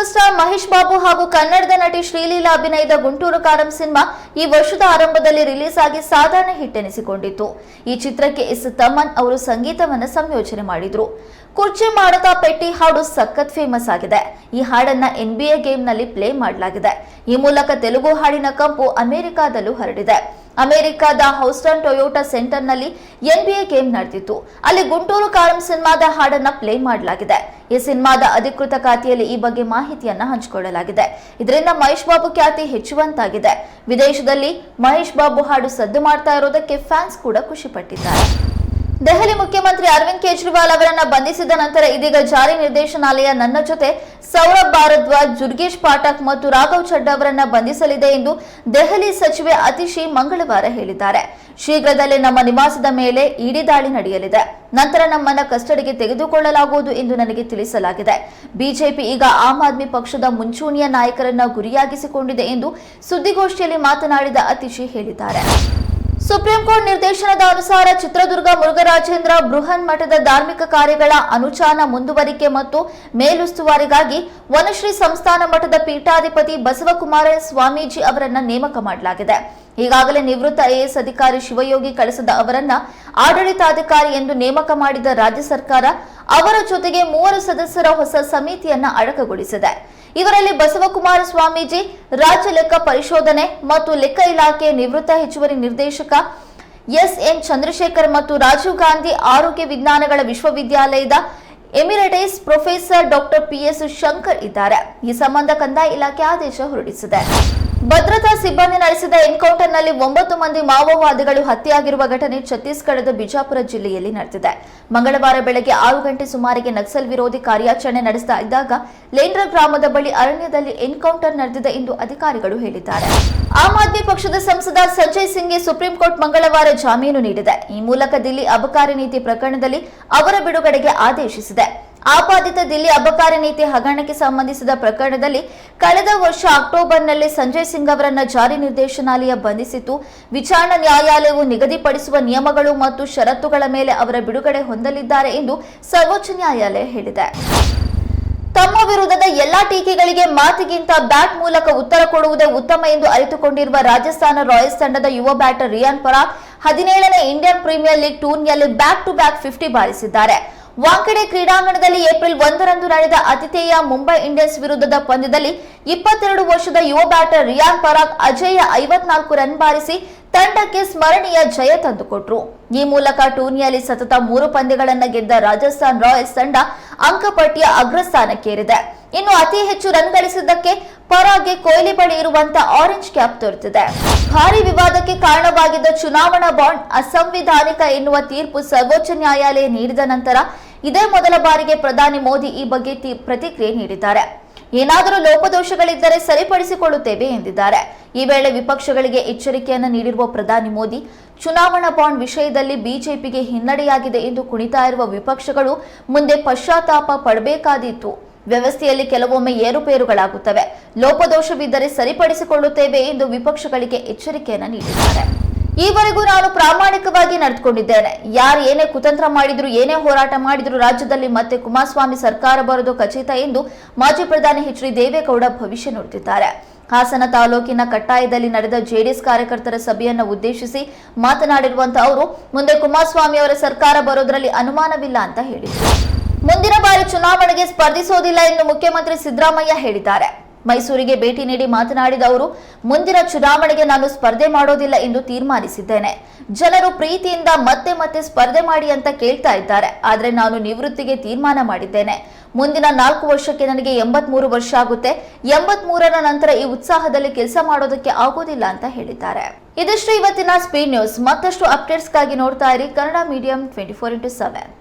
Compositor Babu ಹಾಗೂ ಕನ್ನಡದ ನಟಿ ಶ್ರೀಲೀಲಾ ಅಭಿನಯದ ಗುಂಟೂರು ಕಾರಂ ಸಿನಿಮಾ ಈ ವರ್ಷದ ಆರಂಭದಲ್ಲಿ ರಿಲೀಸ್ ಆಗಿ ಸಾಧಾರಣ ಹಿಟ್ಟೆನಿಸಿಕೊಂಡಿತ್ತು ಈ ಚಿತ್ರಕ್ಕೆ ಎಸ್ ತಮನ್ ಅವರು ಸಂಗೀತವನ್ನು ಸಂಯೋಜನೆ ಮಾಡಿದ್ರು. ಕುರ್ಚಿ ಮಾಡತಾ ಪೆಟ್ಟಿ ಹಾಡು ಸಖತ್ ಫೇಮಸ್ ಆಗಿದೆ. ಈ ಹಾಡನ್ನ ಎನ್ ಬಿ ಎ ಗೇಮ್ನಲ್ಲಿ ಪ್ಲೇ ಮಾಡಲಾಗಿದೆ. ಈ ಮೂಲಕ ತೆಲುಗು ಹಾಡಿನ ಕಂಪು ಅಮೆರಿಕಾದಲ್ಲೂ ಹರಡಿದೆ. ಅಮೆರಿಕಾದ ಹೌಸ್ಟನ್ ಟೊಯೋಟಾ ಸೆಂಟರ್ನಲ್ಲಿ ಎ ಗೇಮ್ ನಡೆದಿತ್ತು. ಅಲ್ಲಿ ಗುಂಟೂರು ಕಾರಂ ಸಿನಿಮಾದ ಹಾಡನ್ನ ಪ್ಲೇ ಮಾಡಲಾಗಿದೆ. ಈ ಸಿನಿಮಾದ ಅಧಿಕೃತ ಖಾತೆಯಲ್ಲಿ ಈ ಬಗ್ಗೆ ಮಾಹಿತಿಯನ್ನ ಹಂಚಿಕೊಳ್ಳಲಾಗಿದೆ. ಇದರಿಂದ ಮಹೇಶ್ ಬಾಬು ಖ್ಯಾತಿ ಹೆಚ್ಚುವಂತಾಗಿದೆ. ವಿದೇಶದಲ್ಲಿ ಮಹೇಶ್ ಬಾಬು ಹಾಡು ಸದ್ದು ಮಾಡ್ತಾ ಇರೋದಕ್ಕೆ ಫ್ಯಾನ್ಸ್ ಕೂಡ ಖುಷಿ ಪಟ್ಟಿದ್ದಾರೆ ದೆಹಲಿ ಮುಖ್ಯಮಂತ್ರಿ ಅರವಿಂದ್ ಕೇಜ್ರಿವಾಲ್ ಅವರನ್ನ ಬಂಧಿಸಿದ ನಂತರ ಇದೀಗ ಜಾರಿ ನಿರ್ದೇಶನಾಲಯ ನನ್ನ ಜೊತೆ ಸೌರಭ್ ಭಾರದ್ವಾಜ್, ಜುರ್ಗೇಶ್ ಪಾಠಕ್ ಮತ್ತು ರಾಘವ್ ಚಡ್ಡಾ ಅವರನ್ನ ಬಂಧಿಸಲಿದೆ ಎಂದು ದೆಹಲಿ ಸಚಿವೆ ಅತಿಶಿ ಮಂಗಳವಾರ ಹೇಳಿದ್ದಾರೆ. ಶೀಘ್ರದಲ್ಲೇ ನಮ್ಮ ನಿವಾಸದ ಮೇಲೆ ಇಡಿ ದಾಳಿ ನಡೆಯಲಿದೆ. ನಂತರ ನಮ್ಮನ್ನ ಕಸ್ಟಡಿಗೆ ತೆಗೆದುಕೊಳ್ಳಲಾಗುವುದು ಎಂದು ನನಗೆ ತಿಳಿಸಲಾಗಿದೆ. ಬಿಜೆಪಿ ಈಗ ಆಮ್ ಆದ್ಮಿ ಪಕ್ಷದ ಮುಂಚೂಣಿಯ ನಾಯಕರನ್ನ ಗುರಿಯಾಗಿಸಿಕೊಂಡಿದೆ ಎಂದು ಸುದ್ದಿಗೋಷ್ಠಿಯಲ್ಲಿ ಮಾತನಾಡಿದ ಅತಿಶಿ ಹೇಳಿದ್ದಾರೆ. ಸುಪ್ರೀಂ ಕೋರ್ಟ್ ನಿರ್ದೇಶನದ ಅನುಸಾರ ಚಿತ್ರದುರ್ಗ ಮುರುಘರಾಜೇಂದ್ರ ಬೃಹನ್ ಮಠದ ಧಾರ್ಮಿಕ ಕಾರ್ಯಗಳ ಅನುಚಾನ ಮುಂದುವರಿಕೆ ಮತ್ತು ಮೇಲುಸ್ತುವಾರಿಗಾಗಿ ವನಶ್ರೀ ಸಂಸ್ಥಾನ ಮಠದ ಪೀಠಾಧಿಪತಿ ಬಸವಕುಮಾರ ಸ್ವಾಮೀಜಿ ಅವರನ್ನು ನೇಮಕ ಮಾಡಲಾಗಿದೆ. ಈಗಾಗಲೇ ನಿವೃತ್ತ ಐಎಎಸ್ ಅಧಿಕಾರಿ ಶಿವಯೋಗಿ ಕಳಿಸದ ಅವರನ್ನ ಆಡಳಿತಾಧಿಕಾರಿ ಎಂದು ನೇಮಕ ಮಾಡಿದ ರಾಜ್ಯ ಸರ್ಕಾರ ಅವರ ಜೊತೆಗೆ ಮೂವರು ಸದಸ್ಯರ ಹೊಸ ಸಮಿತಿಯನ್ನ ಅಡಕಗೊಳಿಸಿದೆ. ಇವರಲ್ಲಿ ಬಸವಕುಮಾರ ಸ್ವಾಮೀಜಿ, ರಾಜ್ಯ ಲೆಕ್ಕ ಪರಿಶೋಧನೆ ಮತ್ತು ಲೆಕ್ಕ ಇಲಾಖೆ ನಿವೃತ್ತ ಹೆಚ್ಚುವರಿ ನಿರ್ದೇಶಕ ಎಸ್ ಎನ್ ಚಂದ್ರಶೇಖರ್ ಮತ್ತು ರಾಜೀವ್ ಗಾಂಧಿ ಆರೋಗ್ಯ ವಿಜ್ಞಾನಗಳ ವಿಶ್ವವಿದ್ಯಾಲಯದ emeritus professor doctor PS Shankar ಇದ್ದಾರೆ. ಈ ಸಂಬಂಧ ಕಂದಾಯ ಇಲಾಖೆ ಆದೇಶ ಹೊರಡಿಸಿದೆ. ಭದ್ರತಾ ಸಿಬ್ಬಂದಿ ನಡೆಸಿದ ಎನ್ಕೌಂಟರ್ನಲ್ಲಿ ಒಂಬತ್ತು ಮಂದಿ ಮಾವೋವಾದಿಗಳು ಹತ್ಯೆಯಾಗಿರುವ ಘಟನೆ ಛತ್ತೀಸ್ಗಢದ ಬಿಜಾಪುರ ಜಿಲ್ಲೆಯಲ್ಲಿ ನಡೆದಿದೆ. ಮಂಗಳವಾರ ಬೆಳಗ್ಗೆ ಆರು ಗಂಟೆ ಸುಮಾರಿಗೆ ನಕ್ಸಲ್ ವಿರೋಧಿ ಕಾರ್ಯಾಚರಣೆ ನಡೆಸ್ತಾ ಇದ್ದಾಗ ಲೇಂಡ್ರ ಗ್ರಾಮದ ಬಳಿ ಅರಣ್ಯದಲ್ಲಿ ಎನ್ಕೌಂಟರ್ ನಡೆದಿದೆ ಎಂದು ಅಧಿಕಾರಿಗಳು ಹೇಳಿದ್ದಾರೆ. ಆಮ್ ಆದ್ಮಿ ಪಕ್ಷದ ಸಂಸದ ಸಂಜಯ್ ಸಿಂಗ್ಗೆ ಸುಪ್ರೀಂ ಕೋರ್ಟ್ ಮಂಗಳವಾರ ಜಾಮೀನು ನೀಡಿದೆ. ಈ ಮೂಲಕ ದಿಲ್ಲಿ ಅಬಕಾರಿ ನೀತಿ ಪ್ರಕರಣದಲ್ಲಿ ಅವರ ಬಿಡುಗಡೆಗೆ ಆದೇಶಿಸಿದೆ. ಆಪಾದಿತ ದಿಲ್ಲಿ ಅಬಕಾರಿ ನೀತಿ ಹಗರಣಕ್ಕೆ ಸಂಬಂಧಿಸಿದ ಪ್ರಕರಣದಲ್ಲಿ ಕಳೆದ ವರ್ಷ ಅಕ್ಟೋಬರ್ನಲ್ಲಿ ಸಂಜಯ್ ಸಿಂಗ್ ಅವರನ್ನು ಜಾರಿ ನಿರ್ದೇಶನಾಲಯ ಬಂಧಿಸಿತ್ತು. ವಿಚಾರಣಾ ನ್ಯಾಯಾಲಯವು ನಿಗದಿಪಡಿಸುವ ನಿಯಮಗಳು ಮತ್ತು ಷರತ್ತುಗಳ ಮೇಲೆ ಅವರ ಬಿಡುಗಡೆ ಹೊಂದಲಿದ್ದಾರೆ ಎಂದು ಸರ್ವೋಚ್ಚ ನ್ಯಾಯಾಲಯ ಹೇಳಿದೆ. ತಮ್ಮ ವಿರುದ್ಧದ ಎಲ್ಲಾ ಟೀಕೆಗಳಿಗೆ ಮಾತಿಗಿಂತ ಬ್ಯಾಟ್ ಮೂಲಕ ಉತ್ತರ ಕೊಡುವುದೇ ಉತ್ತಮ ಎಂದು ಅರಿತುಕೊಂಡಿರುವ ರಾಜಸ್ಥಾನ ರಾಯಲ್ಸ್ ತಂಡದ ಯುವ ಬ್ಯಾಟರ್ ರಿಯಾನ್ ಪರಾಗ್ ಹದಿನೇಳನೇ ಇಂಡಿಯನ್ ಪ್ರೀಮಿಯರ್ ಲೀಗ್ ಟೂರ್ನಿಯಲ್ಲಿ ಬ್ಯಾಕ್ ಟು ಬ್ಯಾಕ್ ಫಿಫ್ಟಿ ಬಾರಿಸಿದ್ದಾರೆ. ವಾಂಖೆಡೆ ಕ್ರೀಡಾಂಗಣದಲ್ಲಿ ಏಪ್ರಿಲ್ ಒಂದರಂದು ನಡೆದ ಆತಿಥೇಯ ಮುಂಬೈ ಇಂಡಿಯನ್ಸ್ ವಿರುದ್ಧದ ಪಂದ್ಯದಲ್ಲಿ ಇಪ್ಪತ್ತೆರಡು ವರ್ಷದ ಯುವ ಬ್ಯಾಟರ್ ರಿಯಾನ್ ಪರಾಗ್ ಅಜೇಯ ಐವತ್ನಾಲ್ಕು ರನ್ ಬಾರಿಸಿ ತಂಡಕ್ಕೆ ಸ್ಮರಣೀಯ ಜಯ ತಂದುಕೊಟ್ರು. ಈ ಮೂಲಕ ಟೂರ್ನಿಯಲ್ಲಿ ಸತತ ಮೂರು ಪಂದ್ಯಗಳನ್ನು ಗೆದ್ದ ರಾಜಸ್ಥಾನ್ ರಾಯಲ್ಸ್ ತಂಡ ಅಂಕಪಟ್ಟಿಯ ಅಗ್ರಸ್ಥಾನಕ್ಕೇರಿದೆ. ಇನ್ನು ಅತಿ ಹೆಚ್ಚು ರನ್ ಗಳಿಸಿದ್ದಕ್ಕೆ ಪರಾಗ್ಗೆ ಕೊಹ್ಲಿ ಬಳಿ ಇರುವಂತ ಆರೆಂಜ್ ಕ್ಯಾಪ್ ದೊರೆತಿದೆ. ಭಾರಿ ವಿವಾದಕ್ಕೆ ಕಾರಣವಾಗಿದ್ದ ಚುನಾವಣಾ ಬಾಂಡ್ ಅಸಂವಿಧಾನಿಕ ಎನ್ನುವ ತೀರ್ಪು ಸರ್ವೋಚ್ಚ ನ್ಯಾಯಾಲಯ ನೀಡಿದ ನಂತರ ಇದೇ ಮೊದಲ ಬಾರಿಗೆ ಪ್ರಧಾನಿ ಮೋದಿ ಈ ಬಗ್ಗೆ ಪ್ರತಿಕ್ರಿಯೆ ನೀಡಿದ್ದಾರೆ. ಏನಾದರೂ ಲೋಪದೋಷಗಳಿದ್ದರೆ ಸರಿಪಡಿಸಿಕೊಳ್ಳುತ್ತೇವೆ ಎಂದಿದ್ದಾರೆ. ಈ ವೇಳೆ ವಿಪಕ್ಷಗಳಿಗೆ ಎಚ್ಚರಿಕೆಯನ್ನು ನೀಡಿರುವ ಪ್ರಧಾನಿ ಮೋದಿ, ಚುನಾವಣಾ ಬಾಂಡ್ ವಿಷಯದಲ್ಲಿ ಬಿಜೆಪಿಗೆ ಹಿನ್ನಡೆಯಾಗಿದೆ ಎಂದು ಕುಣಿತಾ ಇರುವ ವಿಪಕ್ಷಗಳು ಮುಂದೆ ಪಶ್ಚಾತ್ತಾಪ ಪಡಬೇಕಾದೀತು. ವ್ಯವಸ್ಥೆಯಲ್ಲಿ ಕೆಲವೊಮ್ಮೆ ಏರುಪೇರುಗಳಾಗುತ್ತವೆ. ಲೋಪದೋಷವಿದ್ದರೆ ಸರಿಪಡಿಸಿಕೊಳ್ಳುತ್ತೇವೆ ಎಂದು ವಿಪಕ್ಷಗಳಿಗೆ ಎಚ್ಚರಿಕೆಯನ್ನು ನೀಡಿದ್ದಾರೆ. ಈವರೆಗೂ ನಾನು ಪ್ರಾಮಾಣಿಕವಾಗಿ ನಡೆದುಕೊಂಡಿದ್ದೇನೆ. ಯಾರು ಏನೇ ಕುತಂತ್ರ ಮಾಡಿದ್ರು, ಏನೇ ಹೋರಾಟ ಮಾಡಿದ್ರು, ರಾಜ್ಯದಲ್ಲಿ ಮತ್ತೆ ಕುಮಾರಸ್ವಾಮಿ ಸರ್ಕಾರ ಬರೋದು ಖಚಿತ ಎಂದು ಮಾಜಿ ಪ್ರಧಾನಿ ಎಚ್ ಡಿ ದೇವೇಗೌಡ ಭವಿಷ್ಯ ನುಡಿದಿದ್ದಾರೆ. ಹಾಸನ ತಾಲೂಕಿನ ಕಟ್ಟಾಯದಲ್ಲಿ ನಡೆದ ಜೆಡಿಎಸ್ ಕಾರ್ಯಕರ್ತರ ಸಭೆಯನ್ನು ಉದ್ದೇಶಿಸಿ ಮಾತನಾಡಿರುವಂತಹ ಅವರು, ಮುಂದೆ ಕುಮಾರಸ್ವಾಮಿ ಅವರ ಸರ್ಕಾರ ಬರೋದರಲ್ಲಿ ಅನುಮಾನವಿಲ್ಲ ಅಂತ ಹೇಳಿದರು. ಮುಂದಿನ ಬಾರಿ ಚುನಾವಣೆಗೆ ಸ್ಪರ್ಧಿಸೋದಿಲ್ಲ ಎಂದು ಮುಖ್ಯಮಂತ್ರಿ ಸಿದ್ದರಾಮಯ್ಯ ಹೇಳಿದ್ದಾರೆ. ಮೈಸೂರಿಗೆ ಭೇಟಿ ನೀಡಿ ಮಾತನಾಡಿದ ಅವರು, ಮುಂದಿನ ಚುನಾವಣೆಗೆ ನಾನು ಸ್ಪರ್ಧೆ ಮಾಡೋದಿಲ್ಲ ಎಂದು ತೀರ್ಮಾನಿಸಿದ್ದೇನೆ. ಜನರು ಪ್ರೀತಿಯಿಂದ ಮತ್ತೆ ಮತ್ತೆ ಸ್ಪರ್ಧೆ ಮಾಡಿ ಅಂತ ಕೇಳ್ತಾ ಇದ್ದಾರೆ. ಆದರೆ ನಾನು ನಿವೃತ್ತಿಗೆ ತೀರ್ಮಾನ ಮಾಡಿದ್ದೇನೆ. ಮುಂದಿನ ನಾಲ್ಕು ವರ್ಷಕ್ಕೆ ನನಗೆ ಎಂಬತ್ಮೂರು ವರ್ಷ ಆಗುತ್ತೆ. ಎಂಬತ್ಮೂರರ ನಂತರ ಈ ಉತ್ಸಾಹದಲ್ಲಿ ಕೆಲಸ ಮಾಡೋದಕ್ಕೆ ಆಗೋದಿಲ್ಲ ಅಂತ ಹೇಳಿದ್ದಾರೆ. ಇದಿಷ್ಟು ಇವತ್ತಿನ ಸ್ಪೀಡ್ ನ್ಯೂಸ್ ಮತ್ತಷ್ಟು ಅಪ್ಡೇಟ್ಸ್ಗಾಗಿ ನೋಡ್ತಾ ಇರಿ Kannada medium twenty four into seven